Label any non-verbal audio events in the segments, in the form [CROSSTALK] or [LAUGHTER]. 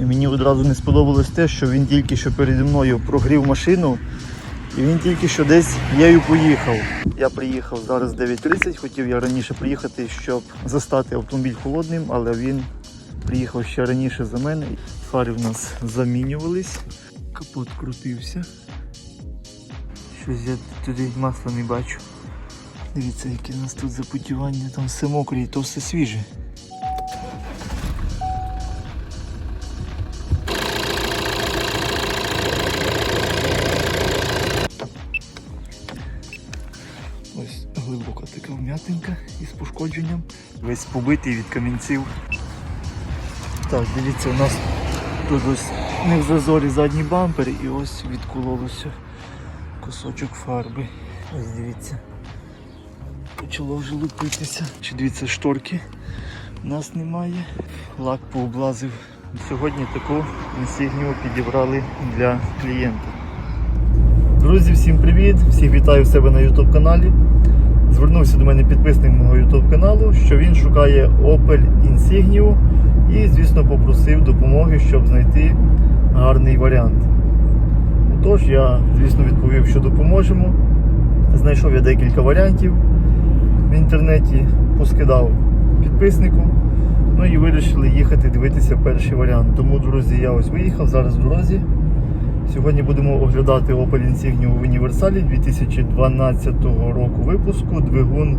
І мені одразу не сподобалось те, що він тільки що переді мною прогрів машину, і він тільки що десь нею поїхав. Я приїхав зараз 9.30, хотів я раніше приїхати, щоб застати автомобіль холодним, але він приїхав ще раніше за мене. Фари в нас замінювались, капот крутився. Щось я туди масла не бачу. Дивіться, яке у нас тут запотівання, там все мокре і то все свіже. Така із пошкодженням. Весь побитий від камінців. Так, дивіться, у нас тут ось не в зазорі задній бампер і ось відкололося кусочок фарби. Ось дивіться. Почало вже лупитися. Чи дивіться, шторки у нас немає. Лак пооблазив. Сьогодні таку інсігнію підібрали для клієнта. Друзі, всім привіт! Всіх вітаю в себе на YouTube каналі. Звернувся до мене підписник мого YouTube каналу, що він шукає Opel Insignia і, звісно, попросив допомоги, щоб знайти гарний варіант. Отож, я, звісно, відповів, що допоможемо. Знайшов я декілька варіантів в інтернеті, поскидав підписнику. Ну і вирішили їхати дивитися перший варіант. Тому, друзі, я ось виїхав зараз в дорозі. Сьогодні будемо оглядати Opel Insignia в універсалі 2012 року випуску. Двигун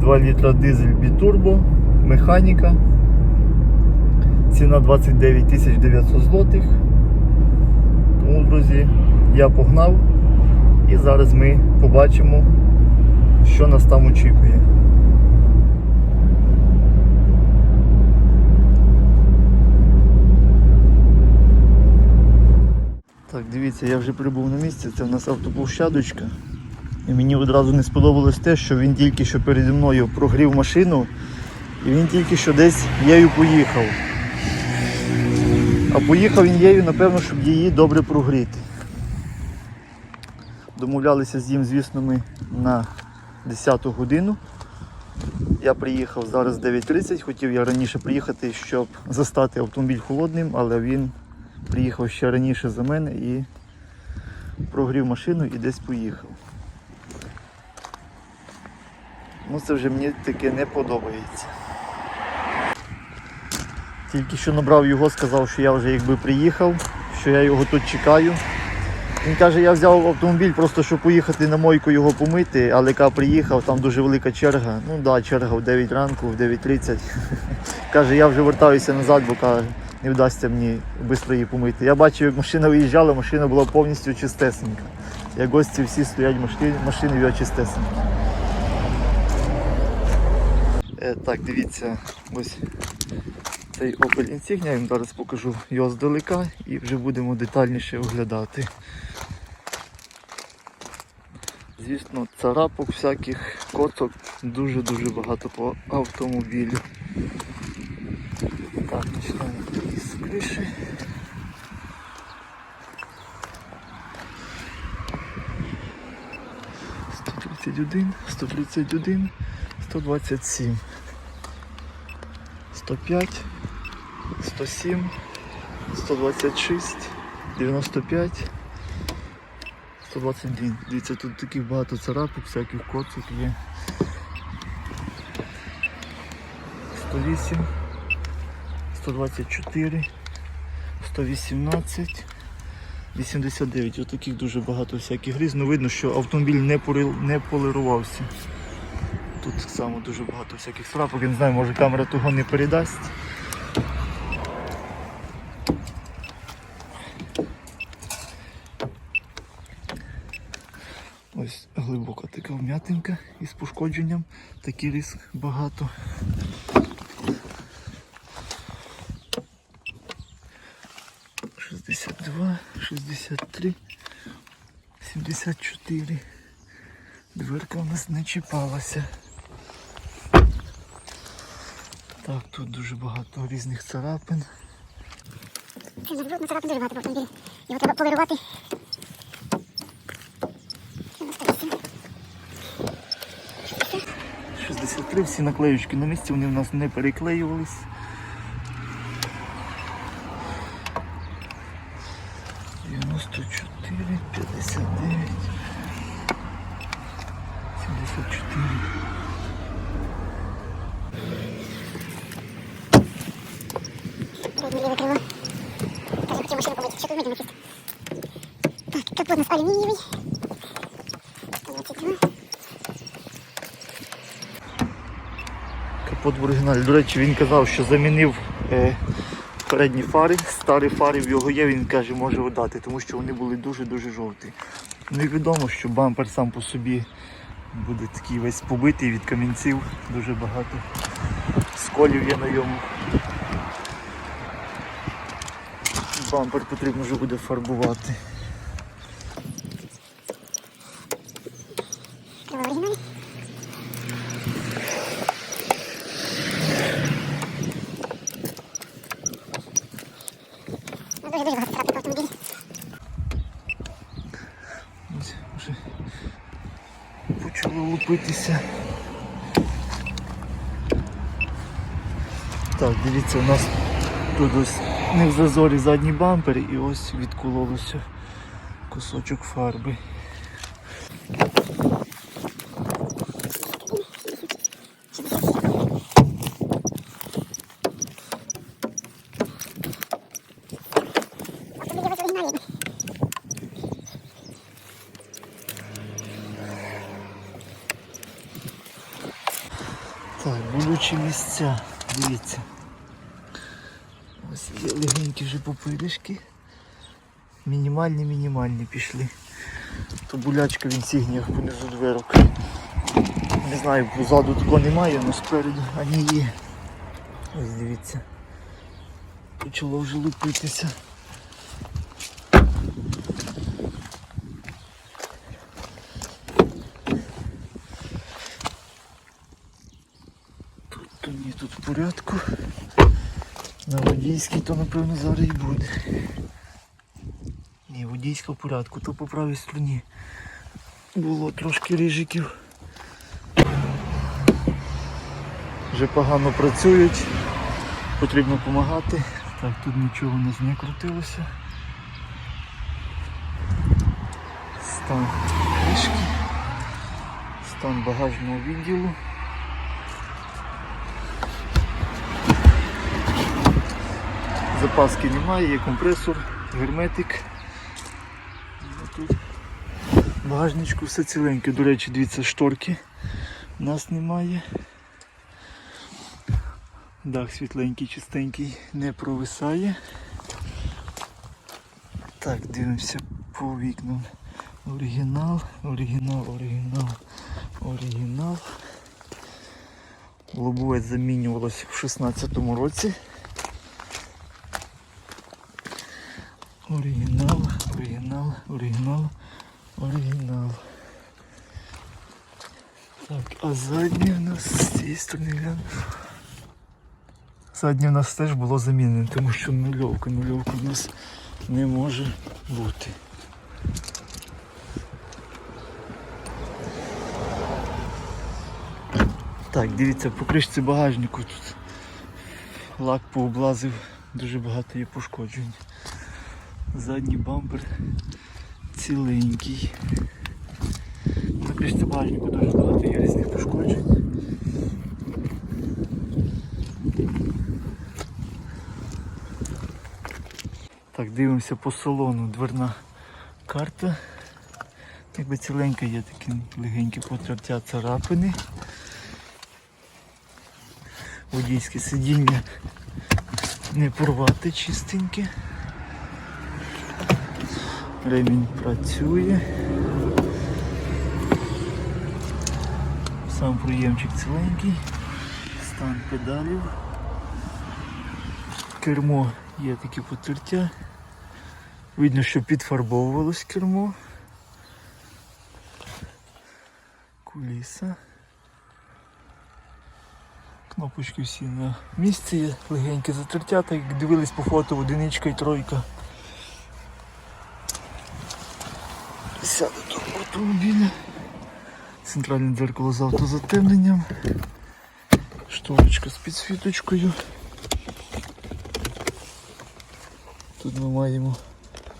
2 літра дизель бітурбо, механіка. Ціна 29 900 злотих. Тому, друзі, я погнав і зараз ми побачимо, що нас там очікує. Так, дивіться, я вже прибув на місце, це в нас автоплощадочка. І мені одразу не сподобалось те, що він тільки що переді мною прогрів машину і він тільки що десь нею поїхав. А поїхав він нею, напевно, щоб її добре прогріти. Домовлялися з ним, звісно, ми на 10 годину. Я приїхав зараз 9.30, хотів я раніше приїхати, щоб застати автомобіль холодним, але він приїхав ще раніше за мене і прогрів машину і десь поїхав. Ну це вже мені таке не подобається. Тільки що набрав його, сказав, що я вже якби приїхав, що я його тут чекаю. Він каже, я взяв автомобіль просто щоб поїхати на мойку його помити, але яка приїхав, там дуже велика черга. Ну так, да, черга в 9 ранку, в 9.30. [LAUGHS] Каже, я вже вертаюся назад, бо каже, не вдасться мені швидко її помити. Я бачив, як машина виїжджала, машина була повністю чистесенька. Як гості всі стоять, машини, машини його чистесенькі. Е, так, дивіться, ось цей Opel Insignia, я вам зараз покажу його здалека і вже будемо детальніше оглядати. Звісно, царапок всяких коцок дуже-дуже багато по автомобілю. Так, почнемо із. Сто тридцять один, сто тридцять один, сто двадцять сім, сто п'ять, сто сім, сто двадцять шість, дев'яносто п'ять. 121. Дивіться, тут таких багато царапок, всяких коцик є. 108, 124, 118, 89. Ось таких дуже багато всяких гріз. Ну видно, що автомобіль не, порил- не полирувався. Тут так само дуже багато всяких царапок. Я не знаю, може камера того не передасть. Ось глибока така вм'ятинка із пошкодженням. Такий різ багато. 73, 74. Дверка у нас не чіпалася. Так, тут дуже багато різних царапин. Царапин дуже багато автомобілі. Його треба полирувати. Всі наклеючки на місці, вони в нас не переклеювались. До речі, він казав, що замінив е, передні фари, старі фари в його є, він каже, може видати, тому що вони були дуже-дуже жовті. Ну і відомо, що бампер сам по собі буде такий весь побитий від камінців, дуже багато сколів є на йому. Бампер потрібно вже буде фарбувати. Крило в оригіналі. Ну, дуже-дуже багато царапин в автомобілі. Ось вже почало лупитися. Так, дивіться, у нас тут ось не в зазорі задній бампер і ось відкололося кусочок фарби. Так, болючі місця, дивіться. Є легенькі вже попиришки. Мінімальні, мінімальні пішли. То болячка в інсігніях понизу дверок. Не знаю, позаду такого немає, але спереду ані є. Ось дивіться. Почало вже лупитися. Тут то ні, тут в порядку. На водійській то напевно зараз і буде. Ні, водійська в порядку, то по правій стороні було трошки рижиків. Вже погано працюють, потрібно допомагати. Так, тут нічого у нас не крутилося. Стан кришки, стан багажного відділу. Запаски немає, є компресор, герметик. Тут багажничку все ціленьке. До речі, дивіться, шторки у нас немає. Дах світленький, чистенький, не провисає. Так, дивимося по вікнам. Оригінал, оригінал, оригінал, оригінал. Лобове замінювалося в 16-му році. Оригінал, оригінал, оригінал, оригінал. Так, а заднє в нас з цієї сторони гляну. Заднє в нас теж було замінене, тому що нульовка, нульовка в нас не може бути. Так, дивіться, по кришці багажнику тут лак пооблазив, дуже багато є пошкоджень. Задній бампер ціленький. На кришці багажнику дуже багато є різних пошкоджень. Так, дивимося по салону. Дверна карта. Якби ціленька є такі легенькі потертя царапини. Водійське сидіння не порвати чистеньке. Ремінь працює. Сам проємчик ціленький. Стан педалів. Кермо є такі потертя. Видно, що підфарбовувалось кермо. Куліса. Кнопочки всі на місці легеньке затертя, так як дивились по фото одиничка і тройка. Сяду до автомобіля. Центральне дзеркало з автозатемненням. Шторочка з підсвіточкою. Тут ми маємо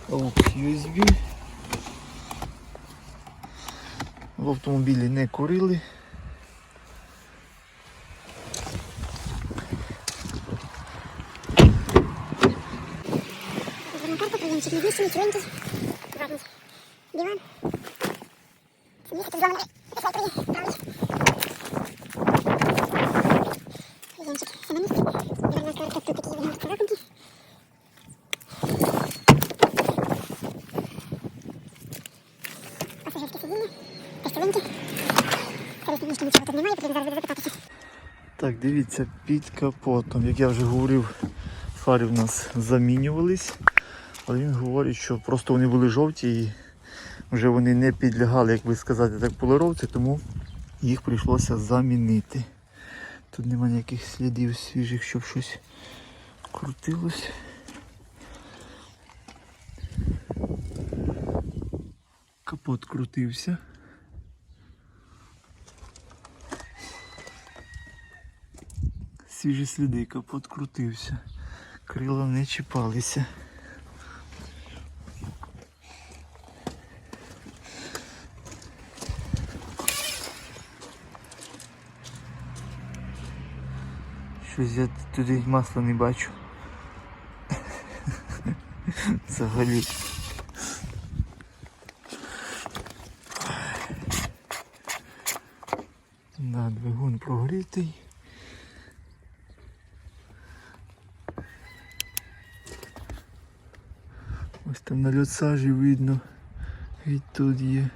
AUX USB. В автомобілі не курили. Дверная карта, приемчик невесимый, дивіться, під капотом. Як я вже говорив, фари в нас замінювались. Але він говорить, що просто вони були жовті і вже вони не підлягали, як би сказати, так полировці, тому їх прийшлося замінити. Тут немає ніяких слідів свіжих, щоб щось крутилось. Капот крутився. Свіжі сліди, капот крутився. Крила не чіпалися. Щось я туди масла не бачу. [LAUGHS] Взагалі. Да, двигун прогрітий. На льотсажі видно. І є.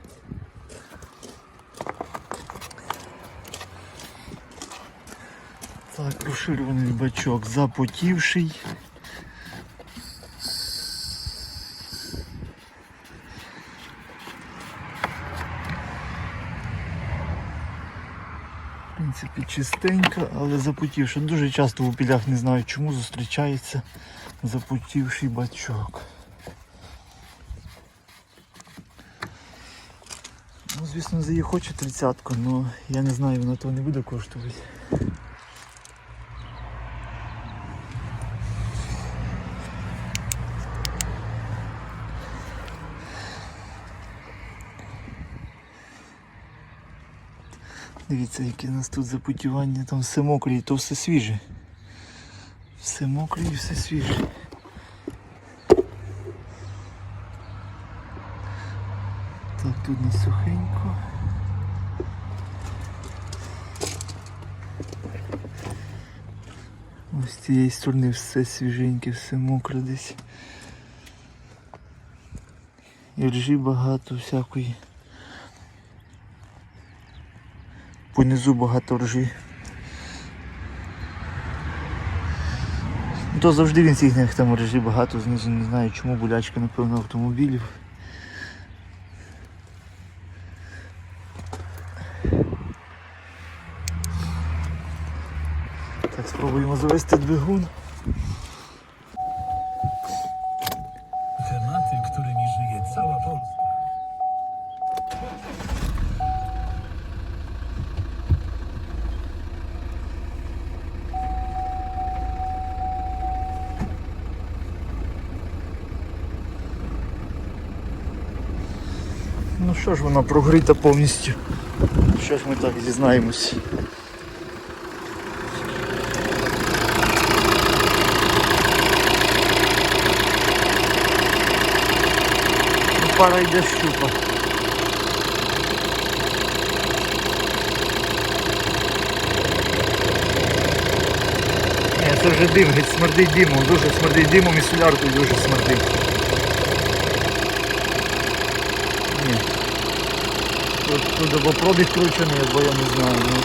Так, розширюваний бачок запотівший. В принципі, чистенька, але запотівша. Дуже часто в опілях не знаю чому зустрічається запотівший бачок. Звісно, за її хоче тридцятку, але я не знаю, вона того не буде коштувати. Дивіться, яке у нас тут запотівання, там все мокре і то все свіже. Все мокре і все свіже. Так, тут не сухенько. Ось з цієї сторони все свіженьке, все мокре десь. І ржі багато всякої. Понизу багато ржі. Ну, То завжди він всіх них там ржі багато, знизу не знаю чому болячка, напевно, автомобілів. Так, завести двигун. Tematy, którymi żyje cała Polska. Ну що ж вона прогрита повністю. Що ж ми так дізнаємось. Пара йде щупа. Ні, це вже дим, геть смердить димом, дуже смердить димом і соляркою дуже смердить. Ні. Тут, тут або пробіг кручений, або я не знаю. Ну.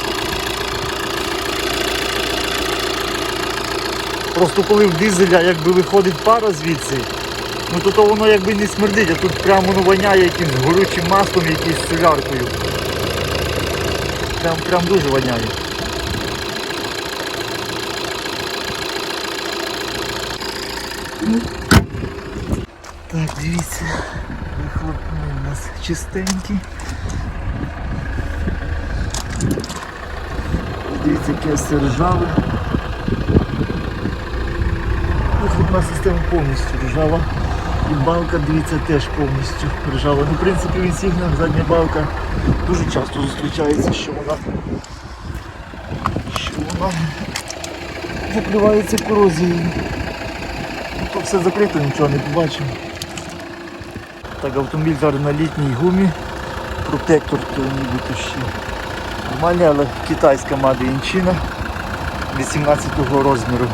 Просто коли в дизеля якби виходить пара звідси, ну то, то воно якби не смердить, а тут прямо воно воняє якимсь горючим маслом, якоюсь соляркою. Прям, прям дуже воняє. Так, дивіться, вихлопний у нас чистенький. Дивіться, яке все ржаве. Вихлопна система повністю ржава. І балка, дивіться, теж повністю ржава. Ну, в принципі, в інсігнах задня балка дуже часто зустрічається, що вона що вона покривається корозією. То все закрито, нічого не побачимо. Так, автомобіль зараз на літній гумі. Протектор то нібито ще нормальний, але китайська in China 18 розміру.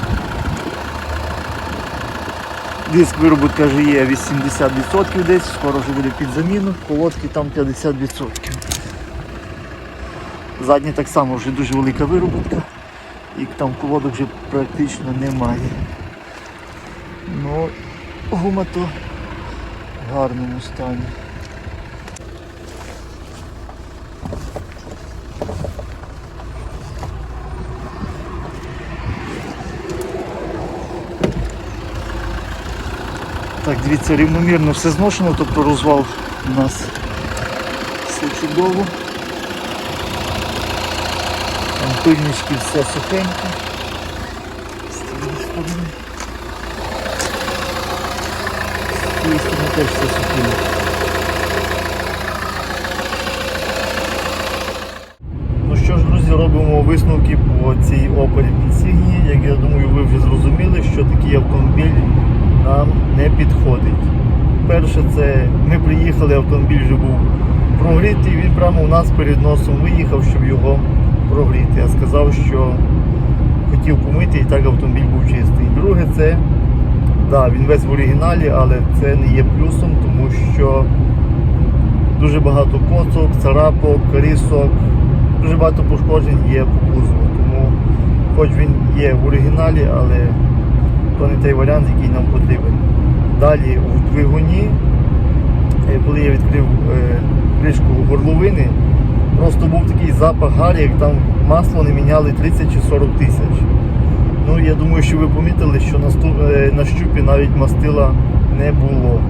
Диск виробітка вже є 80% десь, скоро вже буде під заміну, колодки там 50%. Задні так само вже дуже велика виробітка і там колодок вже практично немає. Ну, гума то в гарному стані. Так, дивіться, рівномірно все зношено, тобто розвал у нас все чудово. Там пильнички все сухеньке. З цієї сторони. З цієї сторони теж все сухеньке. Ну робимо висновки по цій Opel Insignia. Як я думаю, ви вже зрозуміли, що такий автомобіль нам не підходить. Перше, це ми приїхали, автомобіль вже був прогрітий, він прямо у нас перед носом виїхав, щоб його прогріти. Я сказав, що хотів помити і так автомобіль був чистий. Друге, це да, він весь в оригіналі, але це не є плюсом, тому що дуже багато коцок, царапок, рисок, дуже багато пошкоджень є по кузову. Тому хоч він є в оригіналі, але то не той варіант, який нам потрібен. Далі в двигуні, е, коли я відкрив е, кришку горловини, просто був такий запах гарі, як там масло не міняли 30 чи 40 тисяч. Ну, я думаю, що ви помітили, що е, на щупі навіть мастила не було.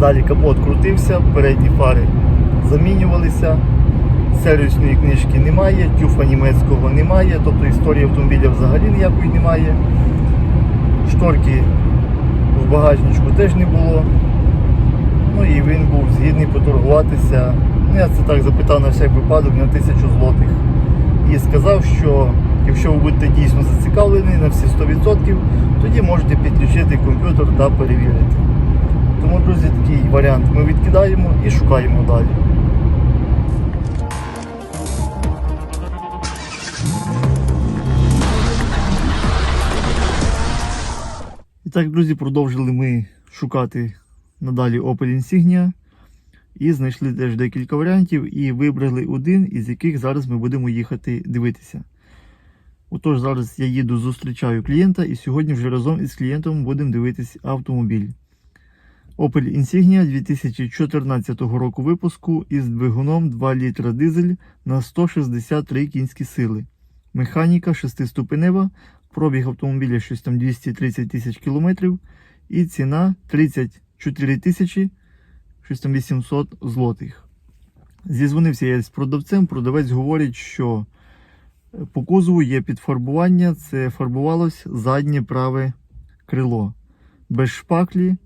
Далі капот крутився, передні фари замінювалися, сервісної книжки немає, тюфа німецького немає, тобто історії автомобіля взагалі ніякої немає. Шторки в багажничку теж не було. Ну і він був згідний поторгуватися. Ну, я це так запитав на всяк випадок на тисячу злотих. І сказав, що якщо ви будете дійсно зацікавлені на всі 100%, тоді можете підключити комп'ютер та перевірити. Тому, друзі, такий варіант ми відкидаємо і шукаємо далі. Так, друзі, продовжили ми шукати надалі Opel Insignia і знайшли теж декілька варіантів і вибрали один, із яких зараз ми будемо їхати дивитися. Отож, зараз я їду, зустрічаю клієнта, і сьогодні вже разом із клієнтом будемо дивитись автомобіль. Opel Insignia 2014 року випуску із двигуном 2 літра дизель на 163 кінські сили. Механіка 6-ступенева, пробіг автомобіля щось там 230 тисяч кілометрів і ціна 34 тисячі щось там 800 злотих. Зізвонився я з продавцем, продавець говорить, що по кузову є підфарбування, це фарбувалось заднє праве крило. Без шпаклі,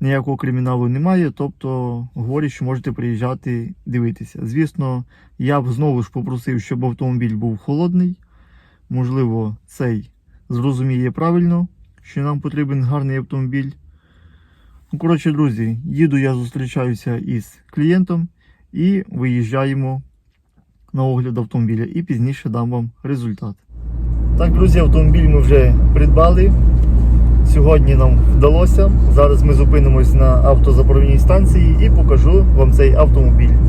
ніякого криміналу немає, тобто говорить, що можете приїжджати дивитися. Звісно, я б знову ж попросив, щоб автомобіль був холодний. Можливо, цей зрозуміє правильно, що нам потрібен гарний автомобіль. Ну, коротше, друзі, їду я зустрічаюся із клієнтом і виїжджаємо на огляд автомобіля і пізніше дам вам результат. Так, друзі, автомобіль ми вже придбали. Сьогодні нам вдалося. Зараз ми зупинимось на автозаправній станції і покажу вам цей автомобіль.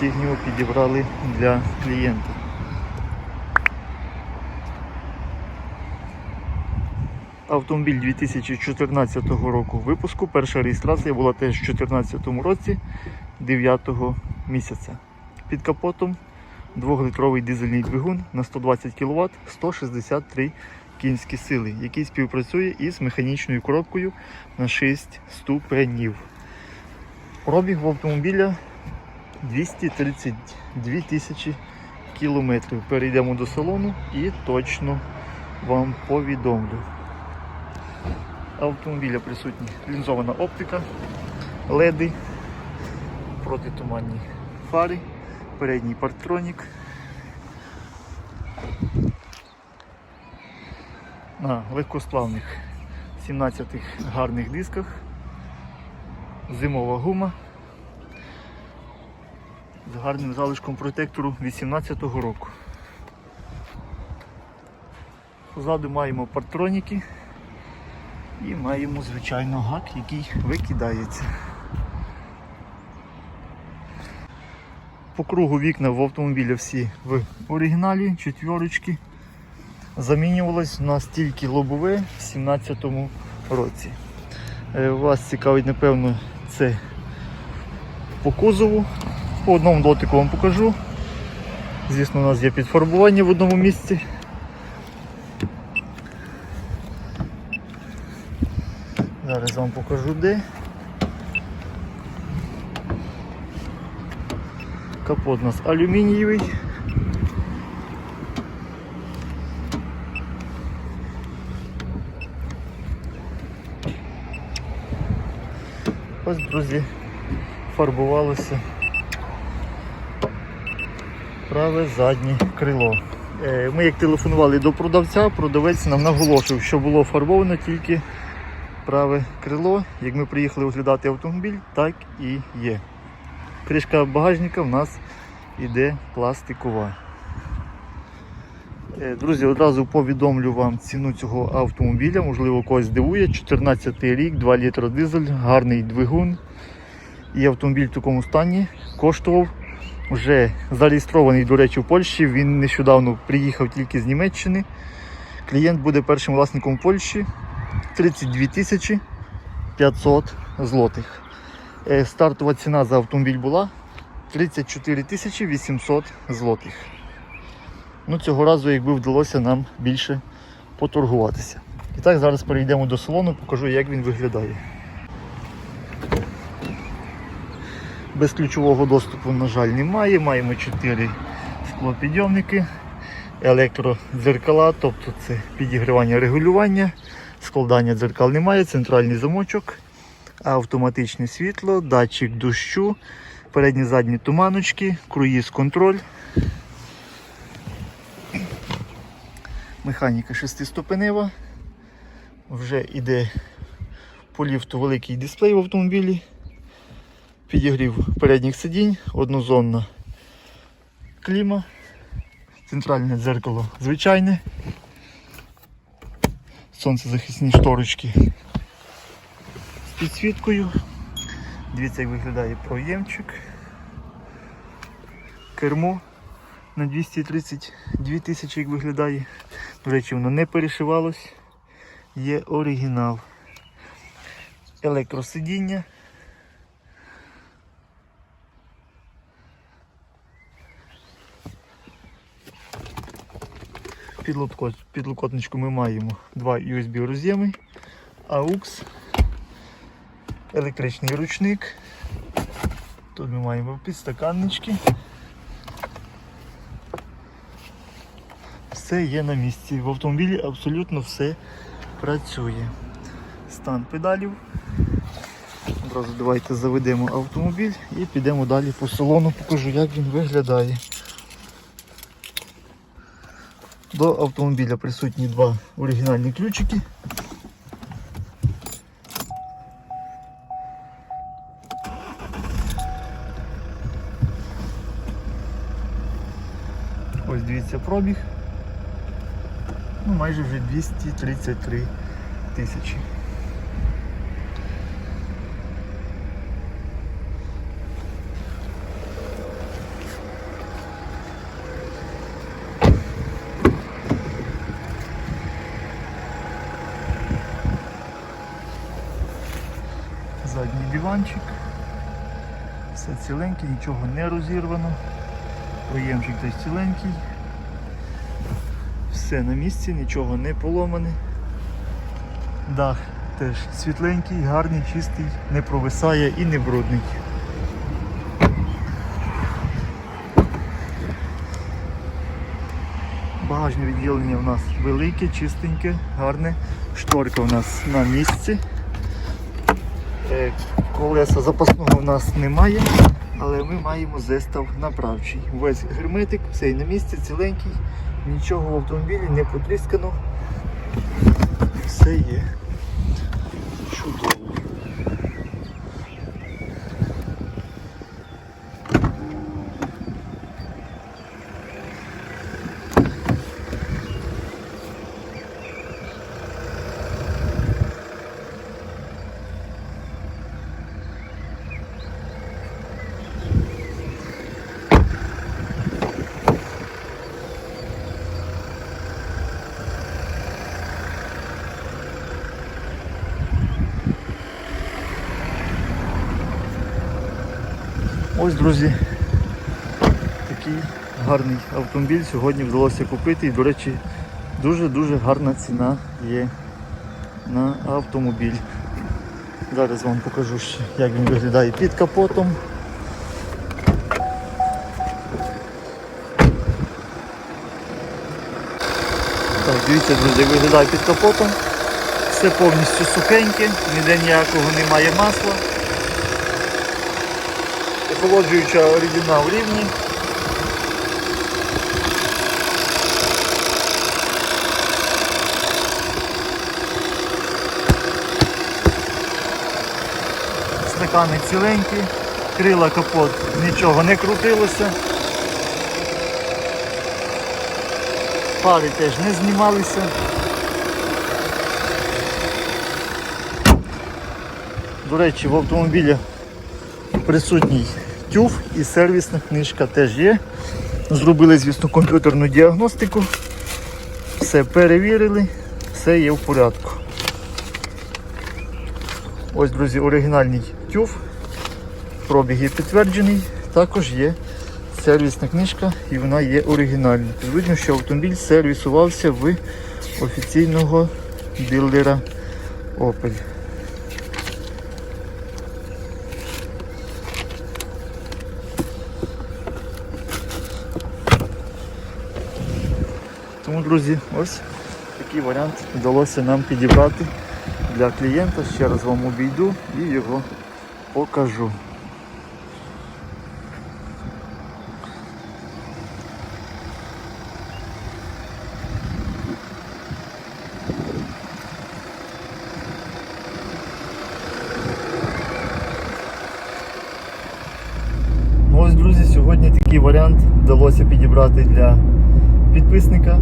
Таку підібрали для клієнта. Автомобіль 2014 року випуску. Перша реєстрація була теж у 2014 році 9 місяця. Під капотом 2-літровий дизельний двигун на 120 кВт 163 кінські сили, який співпрацює із механічною коробкою на 6 ступенів. Пробіг в автомобіля 232 тисячі кілометрів. Перейдемо до салону і точно вам повідомлю. Автомобіля присутні лінзована оптика, леди, протитуманні фари, передній парктронік. На легкосплавних 17 гарних дисках, зимова гума з гарним залишком протектору 18-го року. Позаду маємо партроніки і маємо, звичайно, гак, який викидається. По кругу вікна в автомобілі всі в оригіналі, четвірочки. Замінювалось у нас тільки лобове в 17-му році. Е, Вас цікавить, напевно, це по кузову. По одному дотику вам покажу. Звісно, у нас є підфарбування в одному місці. Зараз вам покажу де. Капот у нас алюмінієвий. Ось, друзі, фарбувалося праве заднє крило. Е, Ми як телефонували до продавця, продавець нам наголошив, що було фарбовано тільки праве крило. Як ми приїхали оглядати автомобіль, так і є. Кришка багажника в нас іде пластикова. Е, Друзі, одразу повідомлю вам ціну цього автомобіля, можливо, когось здивує. 14 рік, 2 літра дизель, гарний двигун. І автомобіль в такому стані коштував вже зареєстрований, до речі, в Польщі. Він нещодавно приїхав тільки з Німеччини. Клієнт буде першим власником Польщі 32 тисячі 500 злотих. Е, Стартова ціна за автомобіль була 34 тисячі 800 злотих. Ну, цього разу, якби вдалося нам більше поторгуватися. І так, зараз перейдемо до салону, покажу, як він виглядає. Без ключового доступу, на жаль, немає. Маємо 4 склопідйомники, електродзеркала, тобто це підігрівання регулювання, складання дзеркал немає, центральний замочок, автоматичне світло, датчик дощу, передні задні туманочки, круїз контроль. Механіка шестиступенева. Вже йде по ліфту великий дисплей в автомобілі. Підігрів передніх сидінь, однозонна кліма, центральне дзеркало звичайне, сонцезахисні шторочки з підсвіткою. Дивіться, як виглядає проємчик. Кермо на 232 тисячі, як виглядає. До речі, воно не перешивалось. Є оригінал. Електросидіння. Підлокотничку ми маємо два USB роз'єми, AUX, електричний ручник. Тут ми маємо підстаканнички. Все є на місці. В автомобілі абсолютно все працює. Стан педалів. Одразу давайте заведемо автомобіль і підемо далі по салону, покажу, як він виглядає. До автомобіля присутні два оригінальні ключики. Ось дивіться пробіг. Ну, майже вже 233 тисячі. Ціленький, нічого не розірвано. Проємчик теж ціленький. Все на місці, нічого не поломане. Дах теж світленький, гарний, чистий, не провисає і не брудний. Багажне відділення у нас велике, чистеньке, гарне. Шторка у нас на місці. Е, Колеса запасного у нас немає, але ми маємо зестав направчий. Весь герметик, все на місці, ціленький, нічого в автомобілі не потріскано. Все є чудово. Ось, друзі, такий гарний автомобіль сьогодні вдалося купити. І, до речі, дуже-дуже гарна ціна є на автомобіль. Зараз вам покажу як він виглядає під капотом. Так, дивіться, друзі, виглядає під капотом. Все повністю сухеньке, ніде ніякого немає масла. Охолоджуюча в рівні. Стакани ціленькі, крила капот, нічого не крутилося. Пари теж не знімалися. До речі, в автомобілі присутній тюф і сервісна книжка теж є. Зробили, звісно, комп'ютерну діагностику. Все перевірили, все є в порядку. Ось, друзі, оригінальний тюф. Пробіг є підтверджений. Також є сервісна книжка і вона є оригінальна. Видно, що автомобіль сервісувався в офіційного дилера Opel. Друзі, ось такий варіант вдалося нам підібрати для клієнта. Ще раз вам обійду і його покажу. Ну ось, друзі, сьогодні такий варіант вдалося підібрати для підписника.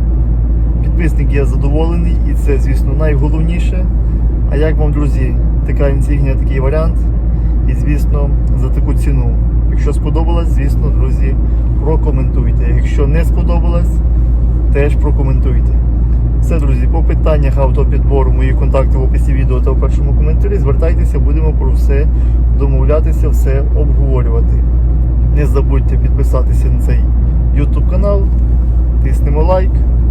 Підписник є задоволений і це, звісно, найголовніше. А як вам, друзі, така інсігнія, такий варіант? І, звісно, за таку ціну. Якщо сподобалось, звісно, друзі, прокоментуйте. Якщо не сподобалось, теж прокоментуйте. Все, друзі, по питаннях автопідбору, мої контакти в описі відео та в першому коментарі. Звертайтеся, будемо про все домовлятися, все обговорювати. Не забудьте підписатися на цей YouTube канал, тиснемо лайк.